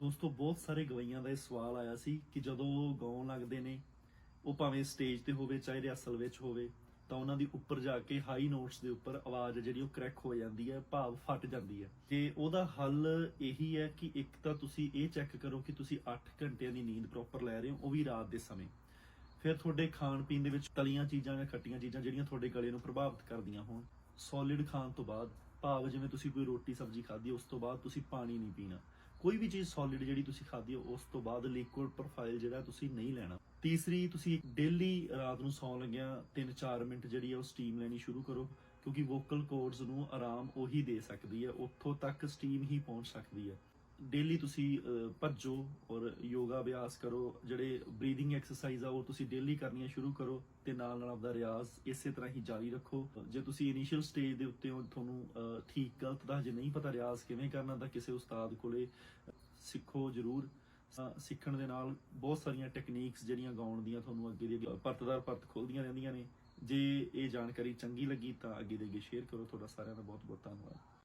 ਦੋਸਤੋ, ਬਹੁਤ ਸਾਰੇ ਗਵਈਆਂ ਦਾ ਇਹ ਸਵਾਲ ਆਇਆ ਸੀ ਕਿ ਜਦੋਂ ਗਾਉਣ ਲੱਗਦੇ ਨੇ, ਉਹ ਭਾਵੇਂ ਸਟੇਜ ਤੇ ਹੋਵੇ ਚਾਹੇ ਰਿਹਰਸਲ ਵਿੱਚ ਹੋਵੇ, ਤਾਂ ਉਹਨਾਂ ਦੀ ਉੱਪਰ ਜਾ ਕੇ ਹਾਈ ਨੋਟਸ ਦੇ ਉੱਪਰ ਆਵਾਜ਼ ਜਿਹੜੀ ਉਹ ਕਰੈਕ ਹੋ ਜਾਂਦੀ ਹੈ, ਭਾਵ ਫਟ ਜਾਂਦੀ ਹੈ। ਤੇ ਉਹਦਾ ਹੱਲ ਇਹੀ ਹੈ ਕਿ ਇੱਕ ਤਾਂ ਤੁਸੀਂ ਇਹ ਚੈੱਕ ਕਰੋ ਕਿ ਤੁਸੀਂ 8 ਘੰਟਿਆਂ ਦੀ ਨੀਂਦ ਪ੍ਰੋਪਰ ਲੈ ਰਹੇ ਹੋ, ਉਹ ਵੀ ਰਾਤ ਦੇ ਸਮੇਂ। ਫਿਰ ਤੁਹਾਡੇ ਖਾਣ ਪੀਣ ਦੇ ਵਿੱਚ ਤਲੀਆਂ ਚੀਜ਼ਾਂ ਜਾਂ ਖੱਟੀਆਂ ਚੀਜ਼ਾਂ ਜਿਹੜੀਆਂ ਤੁਹਾਡੇ ਗਲੇ ਨੂੰ ਪ੍ਰਭਾਵਿਤ ਕਰਦੀਆਂ ਹੋਣ ਸੋਲਿਡ ਖਾਣ ਤੋਂ ਬਾਅਦ, ਭਾਵ ਜਿਵੇਂ ਤੁਸੀਂ ਕੋਈ ਰੋਟੀ ਸਬਜ਼ੀ ਖਾਧੀ, ਉਸ ਤੋਂ ਬਾਅਦ ਤੁਸੀਂ ਪਾਣੀ ਨਹੀਂ ਪੀਣਾ। ਕੋਈ ਵੀ ਚੀਜ਼ ਸੋਲਿਡ ਜਿਹੜੀ ਤੁਸੀਂ ਖਾਧੀ ਹੋ ਉਸ ਤੋਂ ਬਾਅਦ ਲਿਕੁਇਡ ਪ੍ਰੋਫਾਈਲ ਜਿਹੜਾ ਤੁਸੀਂ ਨਹੀਂ ਲੈਣਾ। ਤੀਸਰੀ, ਤੁਸੀਂ ਡੇਲੀ ਰਾਤ ਨੂੰ ਸੌਣ ਲੱਗਿਆ 3-4 ਮਿੰਟ ਜਿਹੜੀ ਹੈ ਉਹ ਸਟੀਮ ਲੈਣੀ ਸ਼ੁਰੂ ਕਰੋ, ਕਿਉਂਕਿ ਵੋਕਲ ਕੋਰਡਸ ਨੂੰ ਆਰਾਮ ਉਹੀ ਦੇ ਸਕਦੀ ਹੈ ਉੱਥੋਂ ਤੱਕ ਸਟੀਮ ਹੀ ਪਹੁੰਚ ਸਕਦੀ ਹੈ ਡੇਲੀ ਤੁਸੀਂ ਭੱਜੋ ਔਰ ਯੋਗਾ ਅਭਿਆਸ ਕਰੋ ਜਿਹੜੇ ਬਰੀਥਿੰਗ ਐਕਸਰਸਾਈਜ਼ ਆ ਉਹ ਤੁਸੀਂ ਡੇਲੀ ਕਰਨੀਆਂ ਸ਼ੁਰੂ ਕਰੋ ਤੇ ਨਾਲ ਨਾਲ ਆਪਦਾ ਰਿਆਜ਼ ਇਸੇ ਤਰ੍ਹਾਂ ਹੀ ਜਾਰੀ ਰੱਖੋ। ਜੇ ਤੁਸੀਂ ਇਨੀਸ਼ੀਅਲ ਸਟੇਜ ਦੇ ਉੱਤੇ ਹੋ ਤੁਹਾਨੂੰ ਠੀਕ ਗਲਤ ਦਾ ਜੇ ਨਹੀਂ ਪਤਾ ਰਿਆਜ਼ ਕਿਵੇਂ ਕਰਨਾ ਤਾਂ ਕਿਸੇ ਉਸਤਾਦ ਕੋਲੇ ਸਿੱਖੋ ਜ਼ਰੂਰ। ਅਹ, ਸਿੱਖਣ ਦੇ ਨਾਲ ਬਹੁਤ ਸਾਰੀਆਂ ਟੈਕਨੀਕਸ ਜਿਹੜੀਆਂ ਗਾਉਣ ਦੀਆਂ ਤੁਹਾਨੂੰ ਅੱਗੇ ਦੀ ਅੱਗੇ ਪਰਤਦਾਰ ਪਰਤ ਖੋਲਦੀਆਂ ਰਹਿੰਦੀਆਂ ਨੇ। ਜੇ ਇਹ ਜਾਣਕਾਰੀ ਚੰਗੀ ਲੱਗੀ ਤਾਂ ਅੱਗੇ ਦੇ ਅੱਗੇ ਸ਼ੇਅਰ ਕਰੋ। ਤੁਹਾਡਾ ਸਾਰਿਆਂ ਦਾ ਬਹੁਤ ਬਹੁਤ ਧੰਨਵਾਦ।